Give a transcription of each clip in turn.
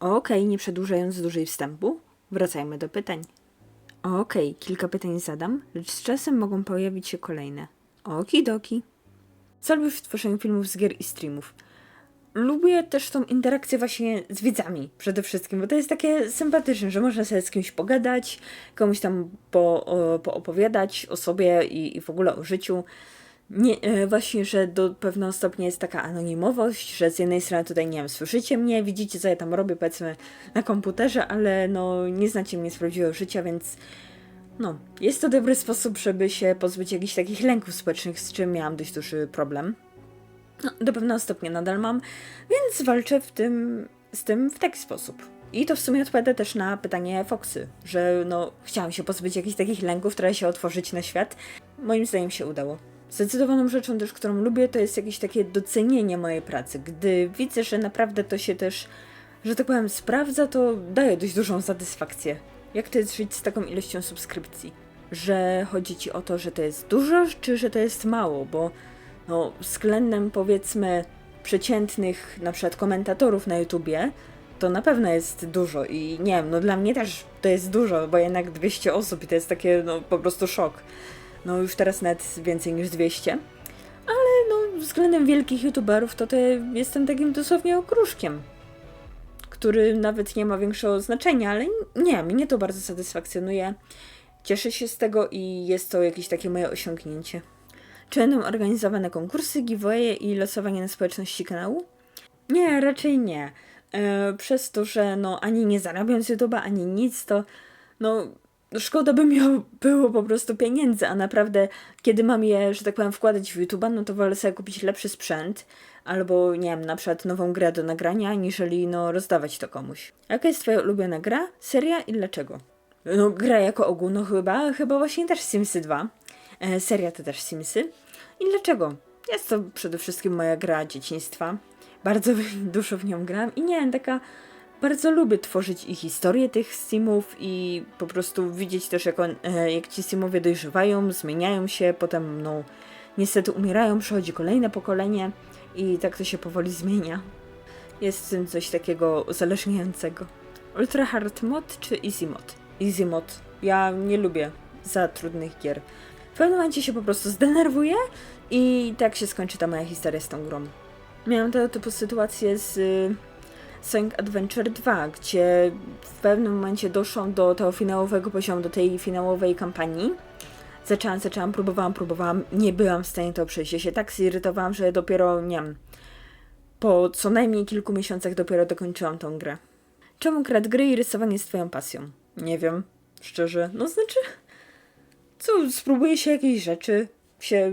Okej, nie przedłużając dłużej wstępu, wracajmy do pytań. Okej, kilka pytań zadam, lecz z czasem mogą pojawić się kolejne. Okidoki. Co lubisz w tworzeniu filmów z gier i streamów? Lubię też tą interakcję właśnie z widzami przede wszystkim, bo to jest takie sympatyczne, że można sobie z kimś pogadać, komuś tam po, o, poopowiadać o sobie i, i w ogóle o życiu. Nie, e, właśnie, że do pewnego stopnia jest taka anonimowość, że z jednej strony tutaj, nie wiem, słyszycie mnie, widzicie, co ja tam robię, powiedzmy, na komputerze, ale no, nie znacie mnie z prawdziwego życia, więc no, jest to dobry sposób, żeby się pozbyć jakichś takich lęków społecznych, z czym miałam dość duży problem. No, do pewnego stopnia nadal mam, więc walczę w tym, z tym w taki sposób. I to w sumie odpowiada też na pytanie Foxy, że no, chciałam się pozbyć jakichś takich lęków, które się otworzyć na świat. Moim zdaniem się udało. Zdecydowaną rzeczą też, którą lubię, to jest jakieś takie docenienie mojej pracy. Gdy widzę, że naprawdę to się też, że tak powiem, sprawdza, to daje dość dużą satysfakcję. Jak to jest żyć z taką ilością subskrypcji? Że chodzi ci o to, że to jest dużo, czy że to jest mało? Bo no, względem powiedzmy przeciętnych na przykład komentatorów na YouTubie, to na pewno jest dużo i nie wiem, no dla mnie też to jest dużo, bo jednak 200 osób i to jest takie no po prostu szok. No już teraz nawet więcej niż 200. Ale no względem wielkich YouTuberów to, to jestem takim dosłownie okruszkiem, który nawet nie ma większego znaczenia, ale nie, mnie to bardzo satysfakcjonuje. Cieszę się z tego i jest to jakieś takie moje osiągnięcie. Czy będą organizowane konkursy, giveawaye i losowanie na społeczności kanału? Nie, raczej nie. E, przez to, że no ani nie zarabiam z YouTube'a, ani nic, to no szkoda by mi było po prostu pieniędzy, a naprawdę kiedy mam je, że tak powiem, wkładać w YouTube'a, no to wolę sobie kupić lepszy sprzęt, albo nie wiem, na przykład nową grę do nagrania, niżeli no rozdawać to komuś. Jaka jest twoja ulubiona gra, seria i dlaczego? No gra jako ogół, no chyba, chyba właśnie też Simsy 2. E, seria to też Simsy. I dlaczego? Jest to przede wszystkim moja gra dzieciństwa. Bardzo dużo w nią gram i nie wiem, taka bardzo lubię tworzyć i historię tych simów i po prostu widzieć też jak, on, e, jak ci simowie dojrzewają, zmieniają się, potem no niestety umierają, przychodzi kolejne pokolenie i tak to się powoli zmienia. Jest w tym coś takiego uzależniającego. Ultra hard mod czy easy mod? Easy mod. Ja nie lubię za trudnych gier. W pewnym momencie się po prostu zdenerwuję i tak się skończy ta moja historia z tą grą. Miałam tego typu sytuację z Sonic Adventure 2, gdzie w pewnym momencie doszłam do tego finałowego poziomu, do tej finałowej kampanii. Zaczęłam, zaczęłam, próbowałam, próbowałam, nie byłam w stanie to przejść. Ja się tak zirytowałam, że dopiero, nie wiem, po co najmniej kilku miesiącach dopiero dokończyłam tą grę. Czemu krat gry i rysowanie jest twoją pasją? Nie wiem, szczerze. No znaczy, co, spróbuję się jakiejś rzeczy, się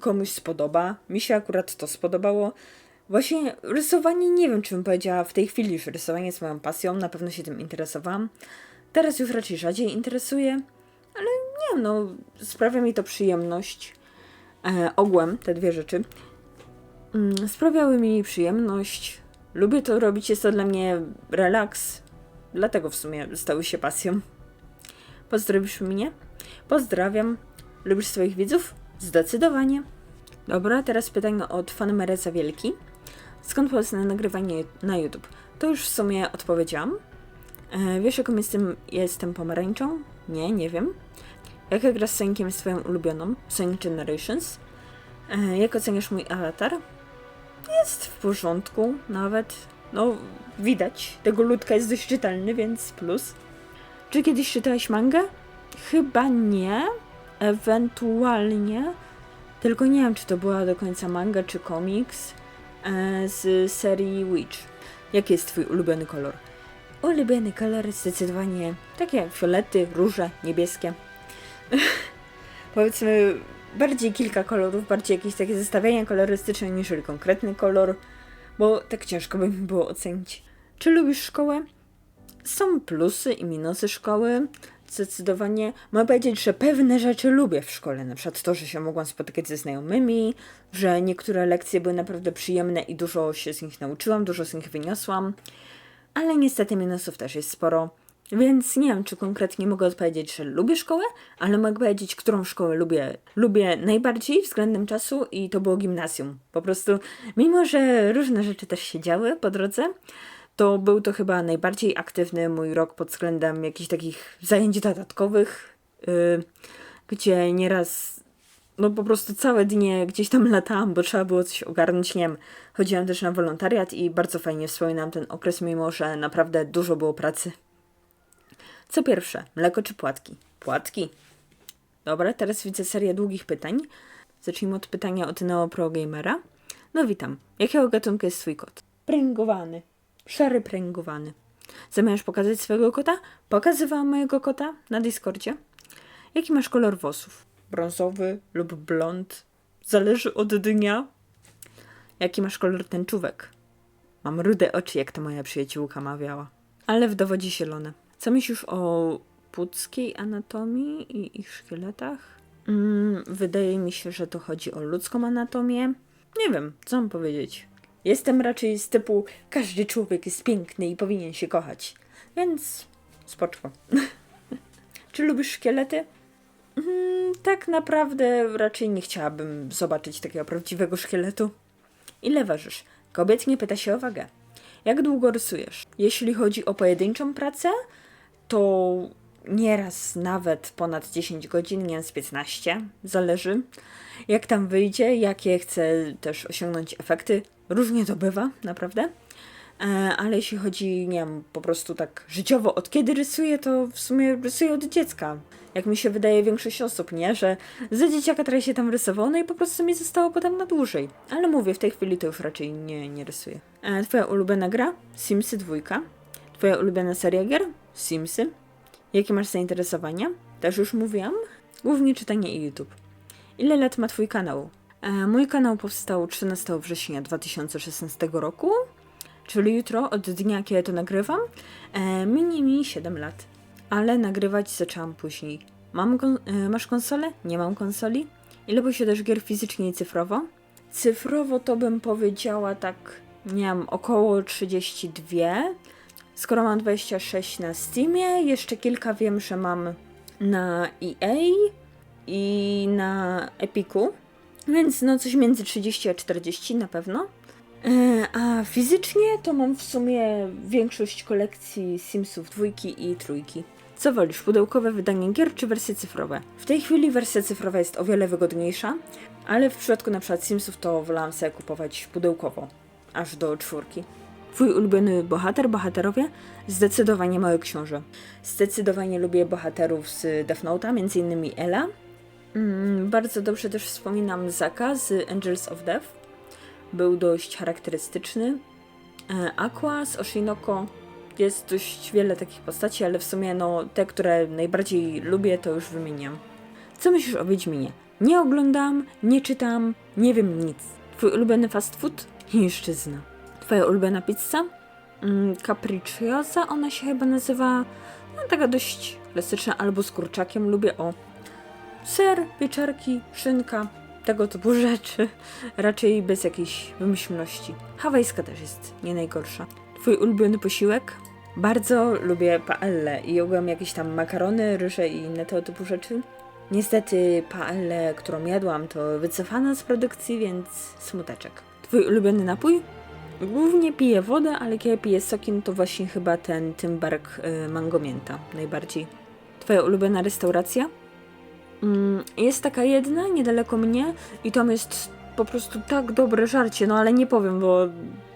komuś spodoba. Mi się akurat to spodobało. Właśnie rysowanie, nie wiem, czy bym powiedziała w tej chwili, że rysowanie jest moją pasją, na pewno się tym interesowałam. Teraz już raczej rzadziej interesuje, ale nie wiem, no, sprawia mi to przyjemność. E, ogółem te dwie rzeczy mm, sprawiały mi przyjemność. Lubię to robić, jest to dla mnie relaks, dlatego w sumie stały się pasją. Pozdrowisz mnie? Pozdrawiam. Lubisz swoich widzów? Zdecydowanie. Dobra, teraz pytanie od Fanemereza Wielki. Skąd pomysł na nagrywanie na YouTube? To już w sumie odpowiedziałam. E, wiesz, jaką jestem, jestem pomarańczą? Nie, nie wiem. Jaka gra z Soniciem jest ulubioną? Sonic Generations. E, jak oceniasz mój awatar? Jest w porządku, nawet. No, widać. Tego ludka jest dość czytelny, więc plus. Czy kiedyś czytałeś mangę? Chyba nie. Ewentualnie. Tylko nie wiem, czy to była do końca manga, czy komiks z serii Witch. Jaki jest twój ulubiony kolor? Ulubiony kolor zdecydowanie takie fiolety, róże, niebieskie. Powiedzmy bardziej kilka kolorów, bardziej jakieś takie zestawienia kolorystyczne niż konkretny kolor, bo tak ciężko by mi było ocenić. Czy lubisz szkołę? Są plusy i minusy szkoły. Zdecydowanie mogę powiedzieć, że pewne rzeczy lubię w szkole. Na przykład to, że się mogłam spotykać ze znajomymi, że niektóre lekcje były naprawdę przyjemne i dużo się z nich nauczyłam, dużo z nich wyniosłam. Ale niestety minusów też jest sporo. Więc nie wiem, czy konkretnie mogę odpowiedzieć, że lubię szkołę, ale mogę powiedzieć, którą szkołę lubię. Lubię najbardziej względem czasu i to było gimnazjum. Po prostu, mimo że różne rzeczy też się działy po drodze, to był to chyba najbardziej aktywny mój rok pod względem jakichś takich zajęć dodatkowych, yy, gdzie nieraz no po prostu całe dnie gdzieś tam latałam, bo trzeba było coś ogarnąć, nie wiem, chodziłam też na wolontariat i bardzo fajnie wspominam ten okres, mimo że naprawdę dużo było pracy. Co pierwsze, mleko czy płatki? Płatki. Dobra, teraz widzę serię długich pytań. Zacznijmy od pytania od Neo Pro Gamera. No witam. Jakiego gatunku jest twój kot? Pręgowany. Szary pręgowany. Zamierzasz pokazać swojego kota? Pokazywałam mojego kota na Discordzie. Jaki masz kolor włosów? Brązowy lub blond. Zależy od dnia. Jaki masz kolor tęczówek? Mam rude oczy, jak to moja przyjaciółka mawiała. Ale w dowodzie zielone. Co myślisz o puckiej anatomii i ich szkieletach? Mm, wydaje mi się, że to chodzi o ludzką anatomię. Nie wiem, co mam powiedzieć. Jestem raczej z typu każdy człowiek jest piękny i powinien się kochać. Więc spoczko. Czy lubisz szkielety? Mm, tak naprawdę raczej nie chciałabym zobaczyć takiego prawdziwego szkieletu. Ile ważysz? Kobiet nie pyta się o wagę. Jak długo rysujesz? Jeśli chodzi o pojedynczą pracę, to nieraz nawet ponad 10 godzin, nieraz 15, zależy. Jak tam wyjdzie, jakie chcę też osiągnąć efekty. Różnie to bywa, naprawdę. E, ale jeśli chodzi, nie wiem, po prostu tak życiowo, od kiedy rysuję, to w sumie rysuję od dziecka. Jak mi się wydaje większość osób, nie? Że za dzieciaka trochę się tam rysowało, no i po prostu mi zostało potem na dłużej. Ale mówię, w tej chwili to już raczej nie, nie rysuję. E, twoja ulubiona gra? Simsy dwójka. Twoja ulubiona seria gier? Simsy. Jakie masz zainteresowania? Też już mówiłam. Głównie czytanie i YouTube. Ile lat ma twój kanał? E, mój kanał powstał 13 września 2016 roku, czyli jutro, od dnia, kiedy to nagrywam, e, minie mi 7 lat. Ale nagrywać zaczęłam później. Mam kon- e, masz konsolę? Nie mam konsoli. Ile posiadasz gier fizycznie i cyfrowo? Cyfrowo to bym powiedziała tak, nie wiem, około 32. Skoro mam 26 na Steamie, jeszcze kilka wiem, że mam na EA i na Epiku, więc no coś między 30 a 40 na pewno. E, A fizycznie to mam w sumie większość kolekcji Simsów dwójki i trójki. Co wolisz, pudełkowe wydanie gier czy wersje cyfrowe? W tej chwili wersja cyfrowa jest o wiele wygodniejsza, ale w przypadku na przykład Simsów to wolałam sobie kupować pudełkowo, aż do czwórki. Twój ulubiony bohater, bohaterowie? Zdecydowanie Mały Książę. Zdecydowanie lubię bohaterów z Death Note'a, innymi Ela. Mm, bardzo dobrze też wspominam Zaka z Angels of Death. Był dość charakterystyczny. E, Aqua z Oshinoko. Jest dość wiele takich postaci, ale w sumie no, te, które najbardziej lubię, to już wymieniam. Co myślisz o Wiedźminie? Nie oglądam, nie czytam, nie wiem nic. Twój ulubiony fast food? Chińszczyzna. Twoja ulubiona pizza? Mm, capricciosa, ona się chyba nazywa. No, taka dość klasyczna, albo z kurczakiem. Lubię o ser, pieczarki, szynka, tego typu rzeczy. Raczej bez jakiejś wymyślności. Hawajska też jest nie najgorsza. Twój ulubiony posiłek? Bardzo lubię paelle i jogłam jakieś tam makarony, ryże i inne tego typu rzeczy. Niestety paellę, którą jadłam, to wycofana z produkcji, więc smuteczek. Twój ulubiony napój? Głównie piję wodę, ale kiedy piję soki, no to właśnie chyba ten Tymbark y, Mango Mięta najbardziej. Twoja ulubiona restauracja? Mm, jest taka jedna niedaleko mnie i tam jest po prostu tak dobre żarcie, no ale nie powiem, bo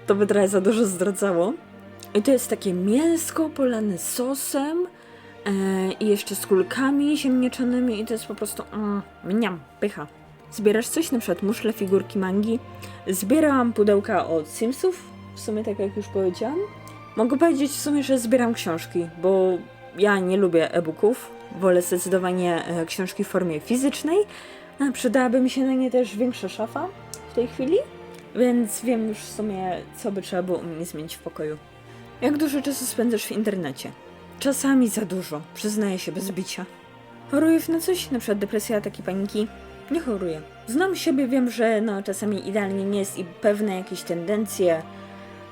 to by trochę za dużo zdradzało. I to jest takie mięsko polane sosem e, i jeszcze z kulkami ziemniaczanymi i to jest po prostu mm, mniam, pycha. Zbierasz coś, na przykład muszle, figurki, mangi. Zbierałam pudełka od Simsów, w sumie tak jak już powiedziałam. Mogę powiedzieć w sumie, że zbieram książki, bo ja nie lubię e-booków. Wolę zdecydowanie e, książki w formie fizycznej. A przydałaby mi się na nie też większa szafa w tej chwili, więc wiem już w sumie, co by trzeba było u mnie zmienić w pokoju. Jak dużo czasu spędzasz w internecie? Czasami za dużo, przyznaję się bez bicia. Chorujesz na coś? Na przykład depresja, ataki paniki? Nie choruję. Znam siebie, wiem, że no, czasami idealnie nie jest i pewne jakieś tendencje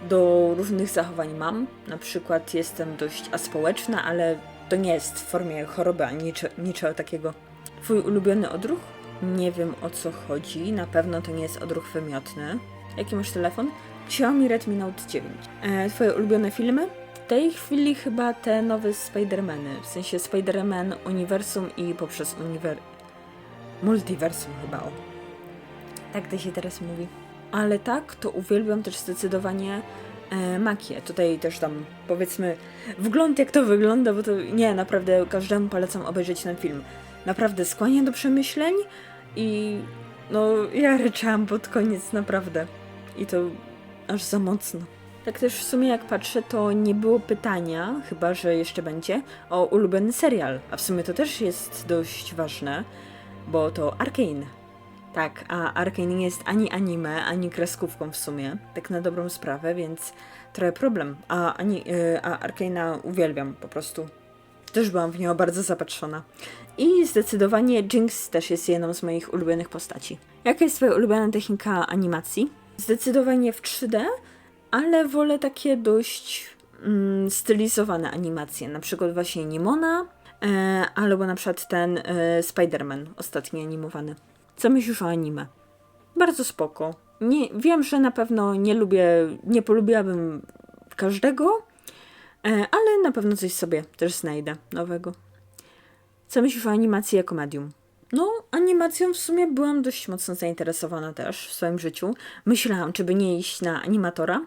do różnych zachowań mam. Na przykład jestem dość aspołeczna, ale to nie jest w formie choroby ani nicze, niczego takiego. Twój ulubiony odruch? Nie wiem o co chodzi. Na pewno to nie jest odruch wymiotny. Jaki masz telefon? Xiaomi Redmi Note 9. E, twoje ulubione filmy? W tej chwili chyba te nowe Spider-Many, w sensie Spider-Man Uniwersum i poprzez uniwer... Multiversum chyba, o. Tak to się teraz mówi. Ale tak, to uwielbiam też zdecydowanie e, Makię. Tutaj też tam, powiedzmy, wgląd jak to wygląda, bo to nie, naprawdę każdemu polecam obejrzeć ten film. Naprawdę skłania do przemyśleń i no, ja ryczałam pod koniec, naprawdę. I to aż za mocno. Tak też w sumie jak patrzę, to nie było pytania, chyba że jeszcze będzie, o ulubiony serial. A w sumie to też jest dość ważne, bo to Arkane. Tak, a Arkane nie jest ani anime, ani kreskówką w sumie, tak na dobrą sprawę, więc trochę problem. A, ani, yy, a Arkane'a uwielbiam po prostu. Też byłam w nią bardzo zapatrzona. I zdecydowanie Jinx też jest jedną z moich ulubionych postaci. Jaka jest twoja ulubiona technika animacji? Zdecydowanie w 3D, ale wolę takie dość mm, stylizowane animacje. Na przykład właśnie Nimona, e, albo na przykład ten e, Spider-Man, ostatni animowany. Co myślisz o anime? Bardzo spoko. Nie, wiem, że na pewno nie lubię, nie polubiłabym każdego, e, ale na pewno coś sobie też znajdę nowego. Co myślisz o animacji jako medium? No, animacją w sumie byłam dość mocno zainteresowana też w swoim życiu. Myślałam, czy by nie iść na animatora,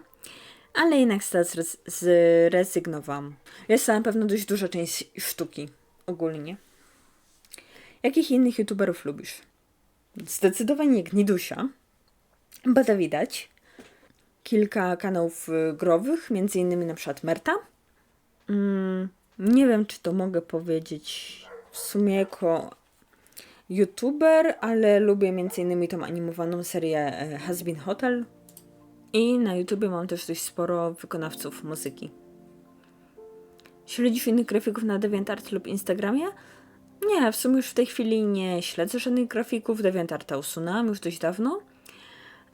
ale jednak zrez- zrezygnowałam. Jest to na pewno dość duża część sztuki ogólnie. Jakich innych youtuberów lubisz? Zdecydowanie Gnidusia. Bada widać. Kilka kanałów y, growych, między innymi na przykład Merta. Mm, nie wiem, czy to mogę powiedzieć w sumie jako youtuber, ale lubię między innymi tą animowaną serię e, Has Been Hotel. I na YouTubie mam też dość sporo wykonawców muzyki. Śledzisz innych grafików na DeviantArt lub Instagramie? Nie, w sumie już w tej chwili nie śledzę żadnych grafików. DeviantArta usunęłam już dość dawno.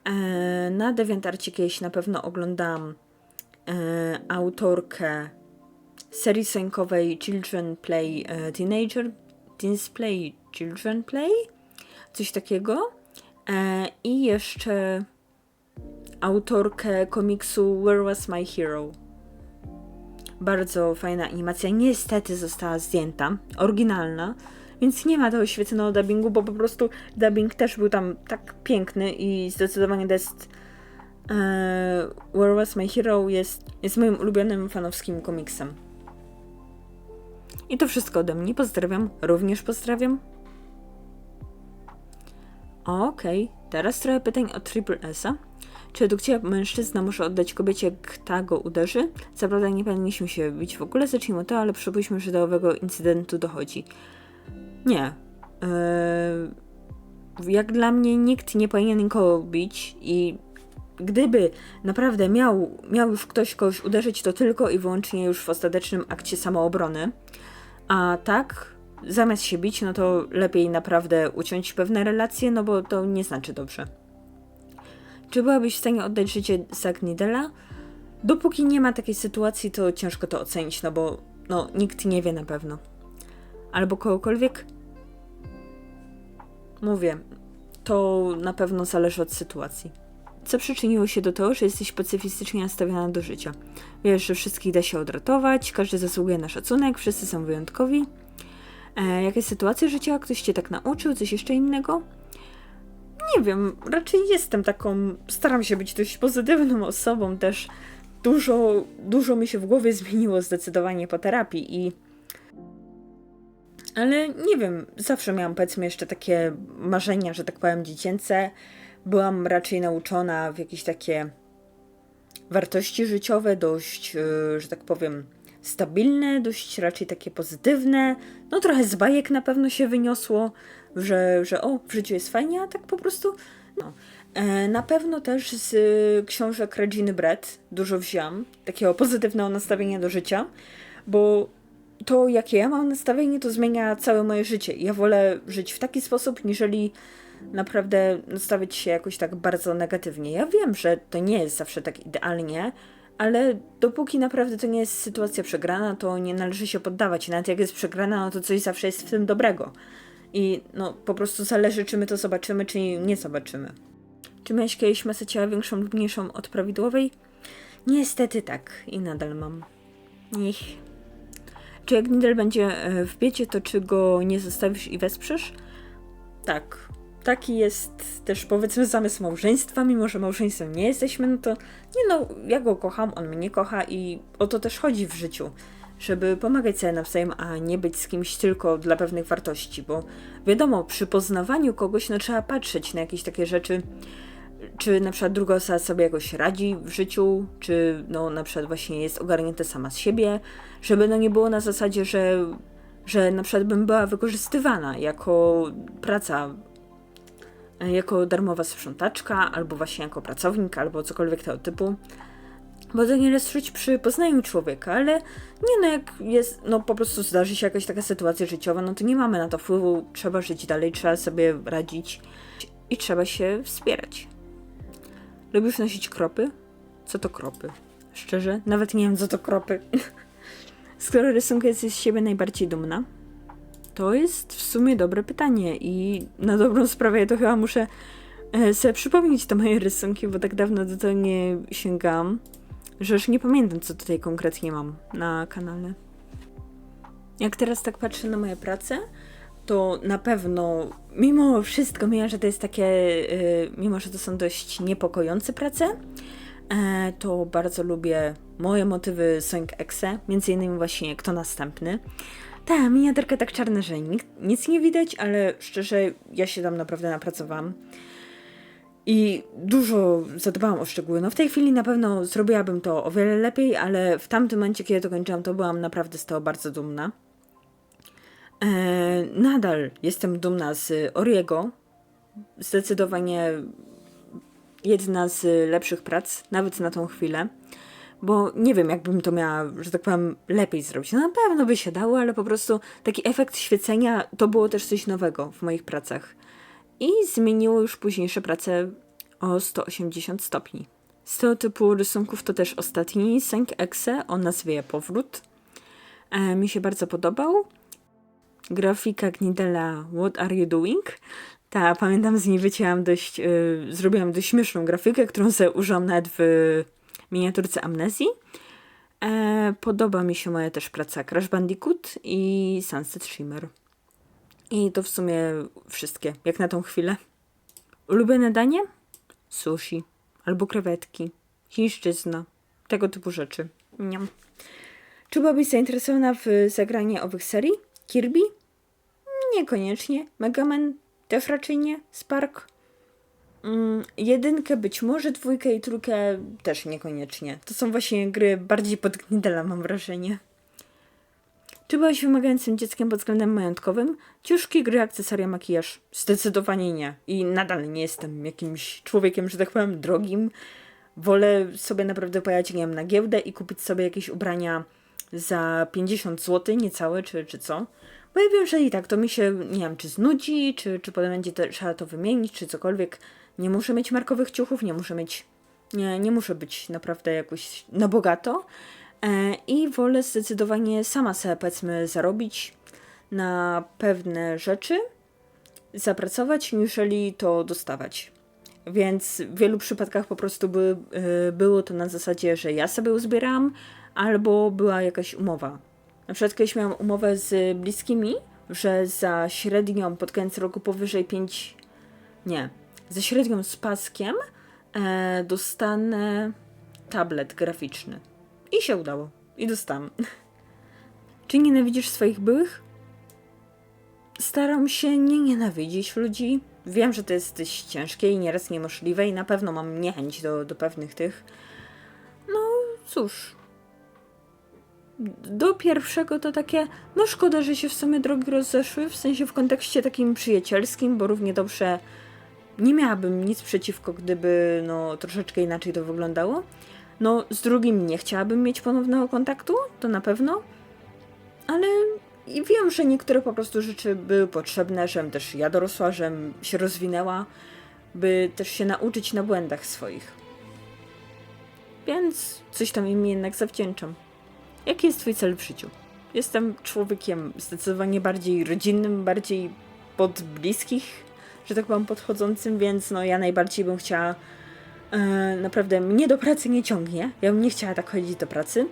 E, na DeviantArcie kiedyś na pewno oglądam e, autorkę serii sękowej Children Play e, Teenager, Teens Play Children Play, coś takiego. E, I jeszcze autorkę komiksu Where Was My Hero. Bardzo fajna animacja. Niestety została zdjęta, oryginalna, więc nie ma tego świetnego dubbingu, bo po prostu dubbing też był tam tak piękny i zdecydowanie jest e, Where Was My Hero jest, jest moim ulubionym fanowskim komiksem. I to wszystko ode mnie. Pozdrawiam. Również pozdrawiam. Okej, okay. teraz trochę pytań o Triple S-a. Czy według Ciebie mężczyzna może oddać kobiecie, jak ta go uderzy? Co prawda nie powinniśmy się bić w ogóle, zacznijmy to, ale przypuśćmy, że do owego incydentu dochodzi. Nie. Eee, jak dla mnie nikt nie powinien nikogo bić i gdyby naprawdę miał, miał już ktoś kogoś uderzyć, to tylko i wyłącznie już w ostatecznym akcie samoobrony. A tak, zamiast się bić, no to lepiej naprawdę uciąć pewne relacje, no bo to nie znaczy dobrze. Czy byłabyś w stanie oddać życie za? Dopóki nie ma takiej sytuacji, to ciężko to ocenić, no bo no, nikt nie wie na pewno. Albo kogokolwiek? Mówię, to na pewno zależy od sytuacji. Co przyczyniło się do tego, że jesteś pacyfistycznie nastawiona do życia? Wiesz, że wszystkich da się odratować, każdy zasługuje na szacunek, wszyscy są wyjątkowi. E, jakaś sytuacja życiowa, ktoś cię tak nauczył, coś jeszcze innego? Nie wiem, raczej jestem taką, staram się być dość pozytywną osobą też. Dużo, dużo mi się w głowie zmieniło zdecydowanie po terapii i ale nie wiem, zawsze miałam powiedzmy jeszcze takie marzenia, że tak powiem, dziecięce. Byłam raczej nauczona w jakieś takie wartości życiowe, dość, yy, że tak powiem, stabilne, dość raczej takie pozytywne. No trochę z bajek na pewno się wyniosło, że, że o, w życiu jest fajnie, a tak po prostu no. E, na pewno też z książek Reginy Brett dużo wziąłam, takiego pozytywnego nastawienia do życia, bo to jakie ja mam nastawienie, to zmienia całe moje życie. Ja wolę żyć w taki sposób, niżeli naprawdę nastawić się jakoś tak bardzo negatywnie. Ja wiem, że to nie jest zawsze tak idealnie, ale dopóki naprawdę to nie jest sytuacja przegrana, to nie należy się poddawać. Nawet jak jest przegrana, no to coś zawsze jest w tym dobrego. I no po prostu zależy, czy my to zobaczymy, czy nie zobaczymy. Czy miałeś kiedyś masę ciała większą lub mniejszą od prawidłowej? Niestety tak i nadal mam. Niech. Czy jak Nidal będzie e, w biecie, to czy go nie zostawisz i wesprzesz? Tak. Taki jest też powiedzmy zamysł małżeństwa, mimo że małżeństwem nie jesteśmy, no to nie no, ja go kocham, on mnie kocha i o to też chodzi w życiu. Żeby pomagać sobie nawzajem, a nie być z kimś tylko dla pewnych wartości, bo wiadomo, przy poznawaniu kogoś no, trzeba patrzeć na jakieś takie rzeczy, czy na przykład druga osoba sobie jakoś radzi w życiu, czy no na przykład właśnie jest ogarnięta sama z siebie, żeby no nie było na zasadzie, że, że na przykład bym była wykorzystywana jako praca, jako darmowa sprzątaczka, albo właśnie jako pracownik, albo cokolwiek tego typu. To nieraz czuć przy poznaniu człowieka, ale nie no, jak jest, no po prostu zdarzy się jakaś taka sytuacja życiowa, no to nie mamy na to wpływu, trzeba żyć dalej, trzeba sobie radzić i trzeba się wspierać. Lubisz nosić kropy? Co to kropy? Szczerze, nawet nie wiem, co to kropy. Którego rysunku jesteś z siebie najbardziej dumna? To jest w sumie dobre pytanie i na dobrą sprawę ja to chyba muszę e, sobie przypomnieć te moje rysunki, bo tak dawno do tego nie sięgałam, że już nie pamiętam, co tutaj konkretnie mam na kanale. Jak teraz tak patrzę na moje prace, to na pewno, mimo wszystko, mimo że to jest takie, y, mimo że to są dość niepokojące prace, e, to bardzo lubię moje motywy Sonic Exe, między innymi właśnie Kto Następny. Ta miniaturka tak czarna, że nic nie widać, ale szczerze, ja się tam naprawdę napracowałam. I dużo zadbałam o szczegóły. No w tej chwili na pewno zrobiłabym to o wiele lepiej, ale w tamtym momencie, kiedy to kończyłam, to byłam naprawdę z tego bardzo dumna. E, nadal jestem dumna z Oriego. Zdecydowanie jedna z lepszych prac, nawet na tą chwilę. Bo nie wiem, jakbym to miała, że tak powiem, lepiej zrobić. No na pewno by się dało, ale po prostu taki efekt świecenia to było też coś nowego w moich pracach. I zmieniło już późniejsze prace o 180 stopni. Z tego typu rysunków to też ostatni Senk Exe o nazwie Powrót. E, mi się bardzo podobał grafika Gnidela What Are You Doing? Ta, pamiętam, z niej wycięłam dość, yy, zrobiłam dość śmieszną grafikę, którą sobie użyłam nawet w miniaturce Amnezji. E, podoba mi się moja też praca Crash Bandicoot i Sunset Shimmer. I to w sumie wszystkie, jak na tą chwilę. Ulubione danie? Sushi. Albo krewetki. Chińszczyzna. Tego typu rzeczy. Niam. Czy byłabyś zainteresowana w zagraniu owych serii? Kirby? Niekoniecznie. Mega Man też raczej nie. Spark? Mm, jedynkę być może, dwójkę i trójkę też niekoniecznie. To są właśnie gry bardziej pod Gnidela, mam wrażenie. Czy byłaś wymagającym dzieckiem pod względem majątkowym? Ciuszki, gry, akcesoria, makijaż? Zdecydowanie nie. I nadal nie jestem jakimś człowiekiem, że tak powiem, drogim. Wolę sobie naprawdę pojechać, nie wiem, na giełdę i kupić sobie jakieś ubrania za 50 zł, niecałe, czy, czy co. Bo ja wiem, że i tak to mi się, nie wiem, czy znudzi, czy, czy potem będzie to, trzeba to wymienić, czy cokolwiek. Nie muszę mieć markowych ciuchów, nie muszę mieć, nie, nie muszę być naprawdę jakoś na bogato. E, I wolę zdecydowanie sama sobie, powiedzmy, zarobić na pewne rzeczy, zapracować, niżeli to dostawać. Więc w wielu przypadkach po prostu by, y, było to na zasadzie, że ja sobie uzbieram, albo była jakaś umowa na przykład kiedyś miałam umowę z bliskimi, że za średnią pod koniec roku powyżej 5, nie, za średnią z paskiem e, dostanę tablet graficzny. I się udało. I dostałam. Czy nienawidzisz swoich byłych? Staram się nie nienawidzić ludzi. Wiem, że to jest dość ciężkie i nieraz niemożliwe i na pewno mam niechęć do, do pewnych tych. No cóż, do pierwszego to takie, no szkoda, że się w sumie drogi rozeszły, w sensie w kontekście takim przyjacielskim, bo równie dobrze nie miałabym nic przeciwko, gdyby no troszeczkę inaczej to wyglądało. No z drugim nie chciałabym mieć ponownego kontaktu, to na pewno, ale wiem, że niektóre po prostu rzeczy były potrzebne, żebym też ja dorosła, żebym się rozwinęła, by też się nauczyć na błędach swoich. Więc coś tam im jednak zawdzięczam. Jaki jest Twój cel w życiu? Jestem człowiekiem zdecydowanie bardziej rodzinnym, bardziej pod bliskich, że tak powiem, podchodzącym, więc no ja najbardziej bym chciała naprawdę mnie do pracy nie ciągnie. Ja bym nie chciała tak chodzić do pracy.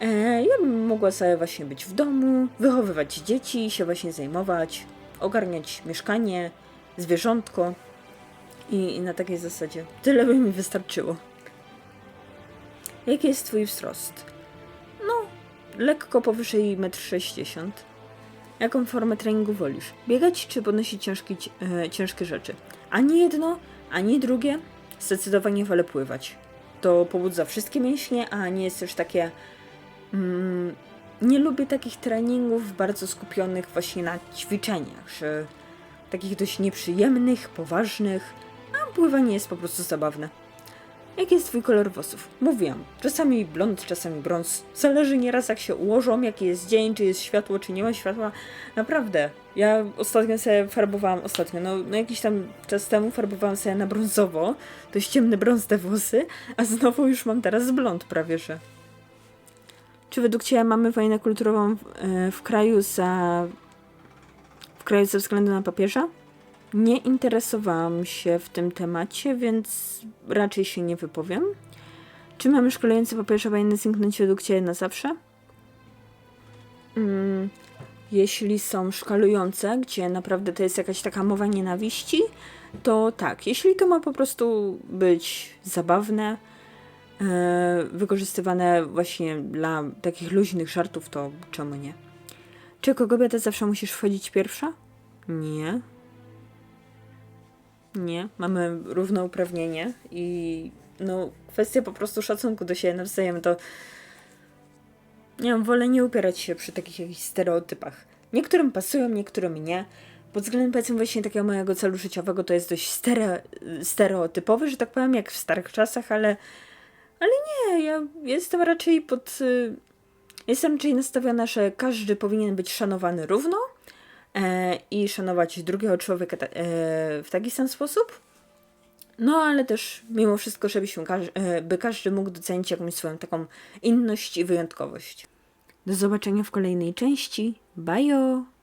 E, ja bym mogła sobie właśnie być w domu, wychowywać dzieci, się właśnie zajmować, ogarniać mieszkanie, zwierzątko i, i na takiej zasadzie. Tyle by mi wystarczyło. Jaki jest twój wzrost? No, lekko powyżej 1,60 m. Jaką formę treningu wolisz? Biegać czy podnosić ciężkie, e, ciężkie rzeczy? Ani jedno, ani drugie. Zdecydowanie wolę pływać. To pobudza wszystkie mięśnie, a nie jest też takie. Mm, nie lubię takich treningów bardzo skupionych właśnie na ćwiczeniach, takich dość nieprzyjemnych, poważnych, a pływanie jest po prostu zabawne. Jaki jest twój kolor włosów? Mówiłam, czasami blond, czasami brąz. Zależy nieraz jak się ułożą, jaki jest dzień, czy jest światło, czy nie ma światła. Naprawdę. Ja ostatnio sobie farbowałam, ostatnio, no, no jakiś tam czas temu farbowałam sobie na brązowo, dość ciemny brąz te włosy, a znowu już mam teraz blond prawie, że. Czy według Ciebie mamy wojnę kulturową w, e, w kraju za... w kraju ze względu na papieża? Nie interesowałam się w tym temacie, więc raczej się nie wypowiem. Czy mamy szkolający papieża wojenny zniknąć według Ciebie na zawsze? Mm, jeśli są szkalujące, gdzie naprawdę to jest jakaś taka mowa nienawiści, to tak. Jeśli to ma po prostu być zabawne, e, wykorzystywane właśnie dla takich luźnych żartów, to czemu nie? Czy jako kobieta zawsze musisz wchodzić pierwsza? Nie. Nie, mamy równouprawnienie i no kwestia po prostu szacunku do siebie nawzajem to nie wiem, wolę nie upierać się przy takich jakichś stereotypach. Niektórym pasują, niektórym nie. Pod względem powiedzmy właśnie takiego mojego celu życiowego to jest dość stere, stereotypowy, że tak powiem, jak w starych czasach, ale ale nie, ja jestem raczej pod... y, Jestem raczej nastawiona, że każdy powinien być szanowany równo e, i szanować drugiego człowieka e, w taki sam sposób. No, ale też mimo wszystko, żebyśmy e, by każdy mógł docenić jakąś swoją taką inność i wyjątkowość. Do zobaczenia w kolejnej części. Bajo!